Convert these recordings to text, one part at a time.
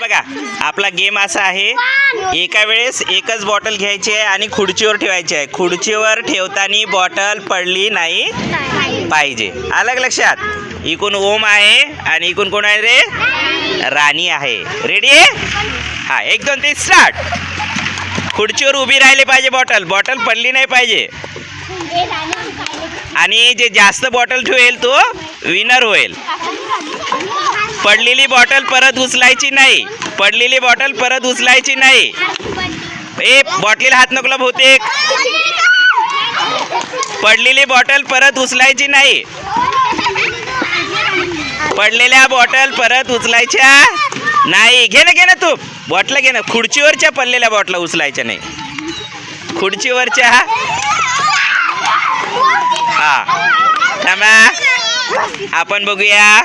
बघा आपला गेम असा आहे एका वेळेस एकच बॉटल घ्यायची आहे आणि खुर्चीवर ठेवायची आहे. खुर्चीवर ठेवताना बॉटल पडली नाही पाहिजे. अलग लक्षात? इकून ओम आहे आणि इकून कोण आहे रे? राणी आहे. रेडी आहे? हा एक दोन तीन स्टार्ट खुर्चीवर उभी राहिली पाहिजे बॉटल बॉटल पडली नाही पाहिजे. आणि जे जास्त बॉटल ठेवेल तो विनर होईल. पडलेली बॉटल परत उचलायची नाही. पडलेली बॉटल परत उचलायची नाही. ए बॉटलीला हात नकलो बहुतेक. पडलेली बॉटल परत उचलायची नाही. पडलेल्या बॉटल परत उचलायच्या नाही. घे ना घे ना तू. बॉटल घे ना. खुर्चीवरच्या पडलेल्या बॉटला उचलायच्या नाही. खुर्चीवरच्या. हा. थांबा. आपण बघूया.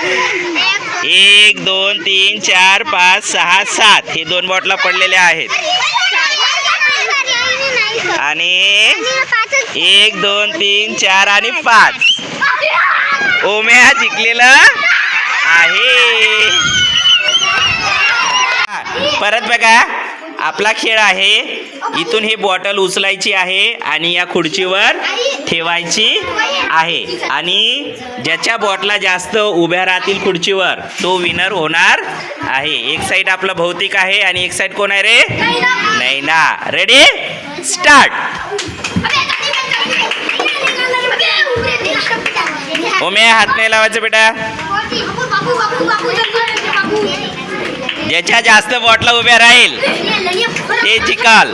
एक दोन तीन चार पाच सहा सात. हे दोन बॉटला पडलेल्या आहेत. आणि एक दोन तीन चार आणि पाच. ओम्या जिंकलेलं आहे. हा, परत बघा आपला खेळ आहे. इथून ही बॉटल उचलायची आहे आणि या खुर्चीवर ठेवायची आहे. आणि ज्याच्या बॉटला जास्त उभ्या राहतील खुर्चीवर तो विनर होणार आहे. एक साईड आपलं भौतिक आहे आणि एक साईड कोण आहे रे? नाही ना रेडी स्टार्ट ओमे हात नाही लावायचं बेटा. ज्याच्या जास्त बॉटला उभ्या राहील ते जिकाल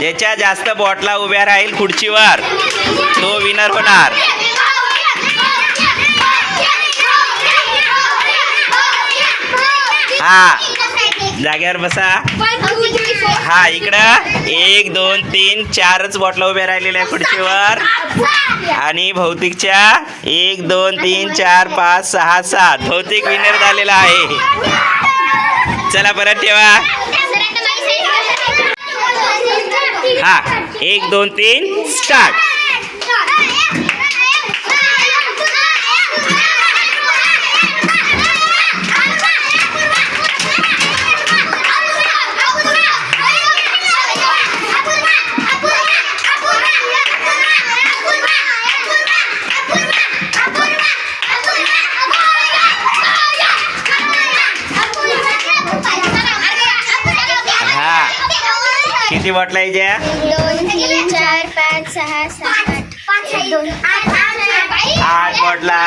ज्याच्या जास्त बॉटला उभ्या राहील खुर्चीवर. तो विनर होणार. हा. जागेवर बसा. हा इकडं. एक दोन तीन चारच बॉटला उभ्या राहिलेल्या आहे खुर्चीवर. आणि भौतिकच्या एक दोन तीन चार पाच सहा सात. भौतिक विनर झालेला आहे. चला परत ठेवा. हा एक दोन तीन स्टार्ट. किती बॉटला यायच्या दोन तीन चार पाच सहा सात आठ दोन आठ बॉटला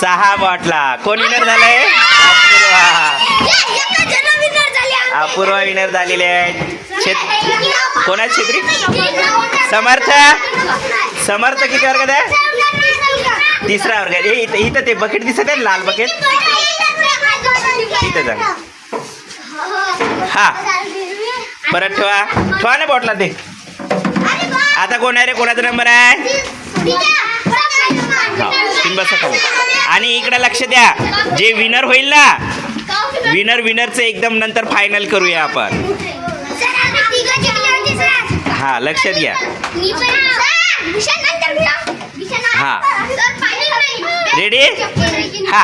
सहा बॉटला कोण विनर झालंय? अपूर्वा. अपूर्वा विनर झालेले आहेत. शेत कोणाच छेत्री? समर्थ. समर्थ किती वर्गात आहे? तिसरा वर्ग. हे इथं इथं ते बकेट दिसत आहे लाल बकेट इथं जा. हा. परत ठेवा. ठेवा ना बॉटला ते आता कोण आहे रे? कोणाचा नंबर आहे? हा तुम्ही आणि इकडे लक्ष द्या. जे विनर होईल ना विनर विनरचं एकदम नंतर फायनल करूया आपण. हा लक्षात घ्या हा. रेडी हा.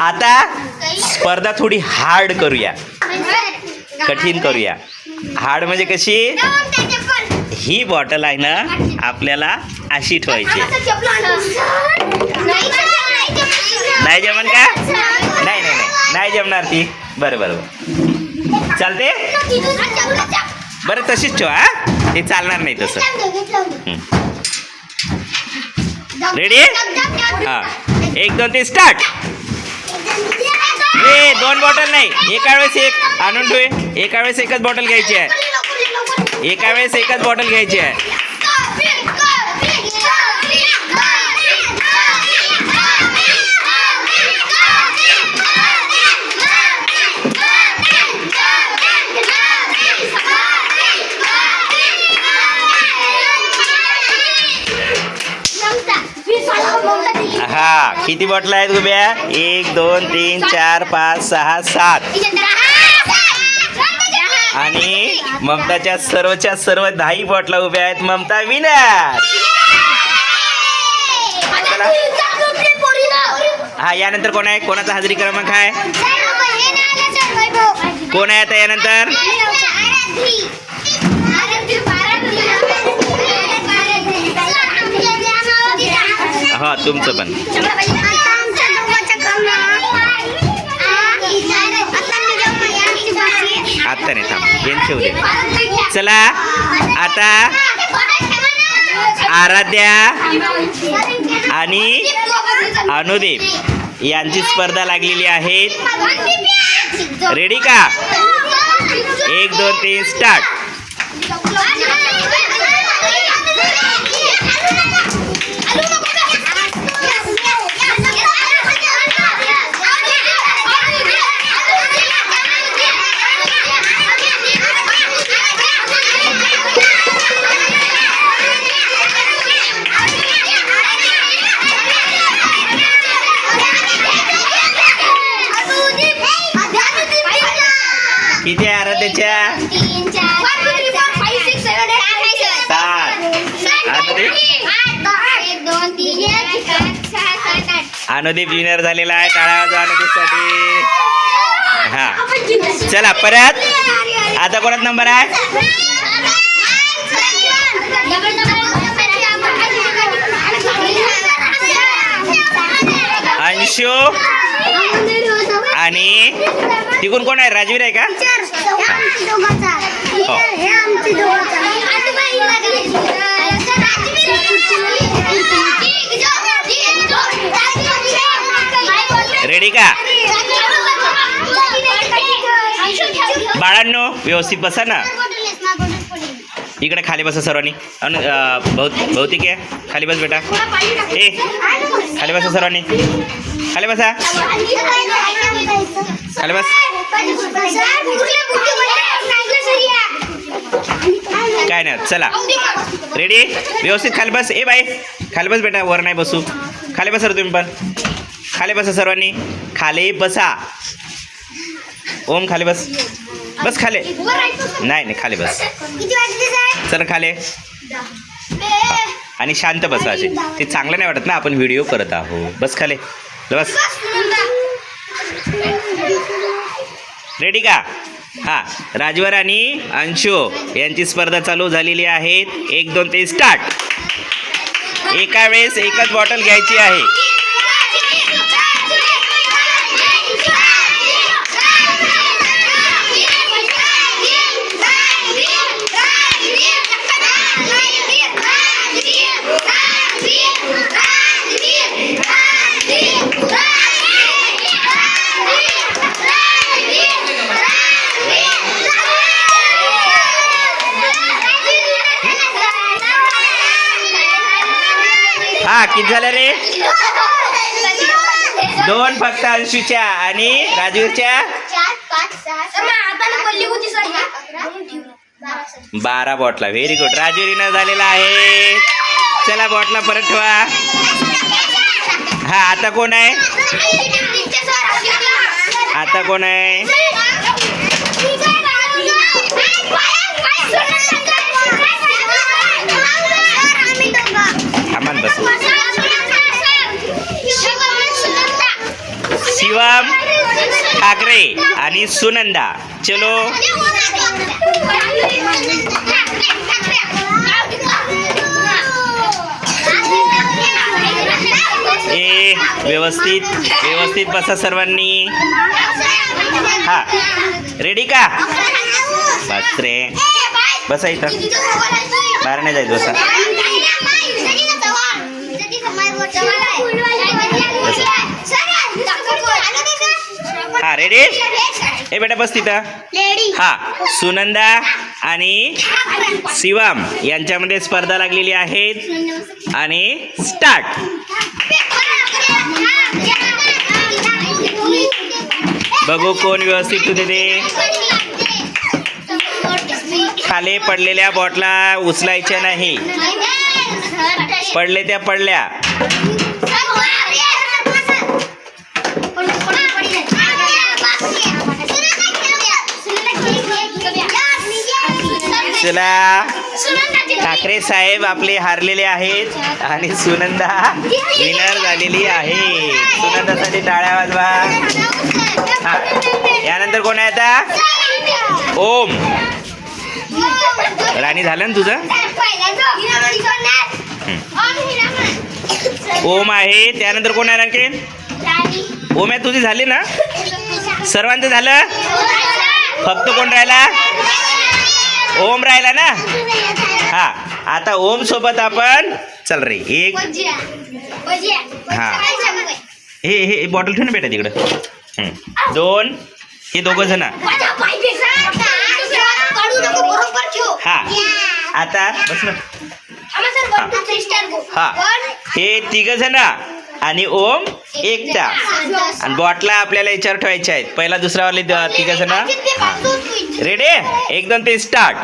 आता स्पर्धा थोडी हार्ड करूया. म्हणजे कठीण करूया. हार्ड म्हणजे कशी? ही बॉटल आहे ना आपल्याला अशी ठेवायची. नाही जमन का? नाही नाही नाही. जमणार ती. बरं बरं बरं. चालते बरं तशीच ठेवा हा. ते चालणार नाही तसं. रेडी हा. एक दोन तीन स्टार्ट ए दोन बॉटल नाही. एका वेळेस एक. आणून ठेवे. एका वेळेस एकच बॉटल घ्यायची आहे. एका वेळेस एकच बॉटल घ्यायची आहे. किती बॉटल आहेत उभ्या? एक दोन तीन चार पाच सहा सात. आणि ममताच्या सर्वच्या सर्व दहाही बॉटला उभ्या आहेत. ममता विनर. हा यानंतर कोण आहे? कोणाचा हजेरी क्रमांक आहे? कोण आहे आता यानंतर? हा तुमचं पण. आत्ता नाही थांब. यांचे उद्या चला आता आराध्या आणि अनुदीप यांची स्पर्धा लागलेली आहे. रेडी का? एक दोन तीन स्टार्ट किती आहे आराध्याच्या तीन चार सात अनुदीप एक दोन तीन चार पाच सहा सात आठ अनुदीप झालेला आहे टाळा वाजवा अनुदीपसाठी. हा. चला परत. आता कोणाचा नंबर आहे? अंशू. आणि तिकून कोण आहे? राजवीर आहे का? हो. रेडी का? बाळांनो व्यवस्थित बसा ना. इकडे खाली बसा सर्वांनी. अनु भौत भौतिक आहे. खाली बस बेटा. ए खाली बसा सर्वांनी. खाली बसा. खाली बस. काय नाही चला. रेडी व्यवस्थित खाली बस. ए बाई. खाली बस बेटा वर नाही बसू. खाली बसा तुम्ही पण. खाली बसा सर्वांनी. खाली बसा. ओम खाली बस. बस खाली. नाही नाही खाली बस. चला खाली. आणि शांत बसा असे ते चांगलं नाही वाटत ना आपण व्हिडिओ करत आहोत बस खाली. बस. रेडी का? हां. राजवर आणि अंशू यांची स्पर्धा चालू झालेली आहे एक दोन ते स्टार्ट एका वेळेस एकच बॉटल घ्यायची आहे. किती झालं रे दोन फक्त अंशूच्या आणि राजूच्या बारा बॉटला व्हेरी गुड राजुरीनं झालेला आहे चला बॉटला परत ठेवा हा आता कोण आहे आता कोण आहे थांबान बस. शिवम ठाकरे आणि सुनंदा. चलो. ए व्यवस्थित व्यवस्थित बसा सर्वांनी. हा. रेडी का? बस रे बसा इथं. बाहेर नाही जायचं बसा. हा रेडी ए बेटा बस तिथं. हा सुनंदा आणि शिवम यांच्यामध्ये स्पर्धा लागलेली आहे आणि स्टार्ट. बघू कोण व्यवस्थित तू देते. खाली पडलेल्या बॉटला उचलायच्या नाही. पडले त्या पडल्या. चला ठाकरे साहेब आपले हारलेले आहेत आणि सुनंदा विनर झालेली आहे. सुनंदासाठी टाळ्या वाजवा. हा. यानंतर कोण आहे आता? ओम. राणी झालं ना तुझं? ओम आहे त्यानंतर कोण आहे आणखी ओम आहे तुझी झाली ना? सर्वांचं झालं? फक्त कोण राहिला? ओम राहिला ना? हा आता ओम सोबत आपण चल रे एक हा. हे हे बॉटल ठेव ना बेटा तिकडं. दोन हे दोघं जण. हा आता बस ना हा हे तिघ जण आणि ओम एकटा आणि बॉटला आपल्याला याच्यावर ठेवायच्या आहेत पहिला दुसरावाले तिघ जण रेडी एक दोन तीन स्टार्ट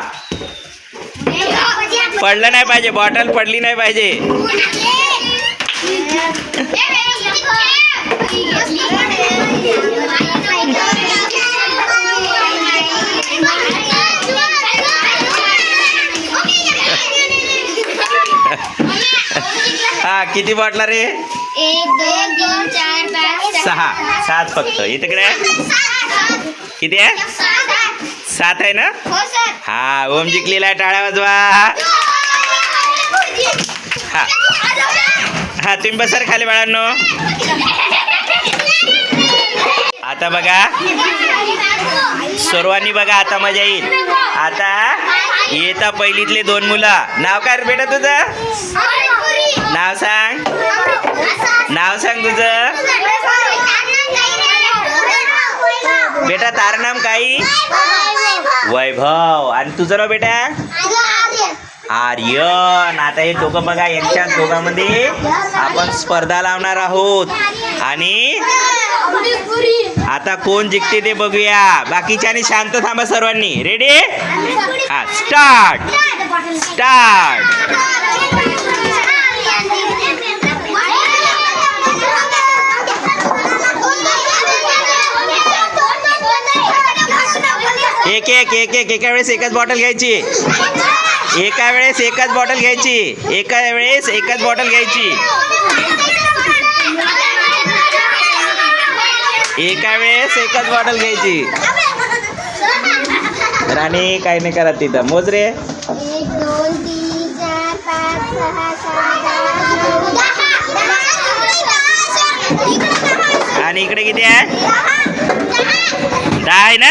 पडलं नाही पाहिजे बॉटल पडली नाही पाहिजे किती बॉटला रे एक दोन तीन चार पाच सहा. सात फक्त. इकडे किती आहे? सात आहे ना? हो हा ओम जिंकलेला आहे टाळ्या वाजवा. हा. हा तुम्ही बसर खाली बाळांनो. आता बघा. सर्वांनी बघा आता मजा येईल. आता येता पहिलीतले दोन मुलं. नाव काय बेटा तुझं नाव सांग नाव सांग तुझं. बेटा तार नाम काही वैभव. आणि तुझं नाव बेटा? आर्यन. आता हे दोघं बघा यांच्या दोघांमध्ये आपण स्पर्धा लावणार आहोत. आणि आता कोण जिंकते ते बघूया. बाकीच्याने शांत थांबा सर्वांनी. रेडी हा स्टार्ट स्टार्ट एक एक एक एक एका वेळेस एकच बॉटल घ्यायची. एका वेळेस एकच बॉटल घ्यायची. एका वेळेस एकच बॉटल घ्यायची. एका वेळेस एकच बॉटल घ्यायची. राणी काही नाही करत तिथं. मोज रे. आणि इकडे किती आहे? दहा आहे ना?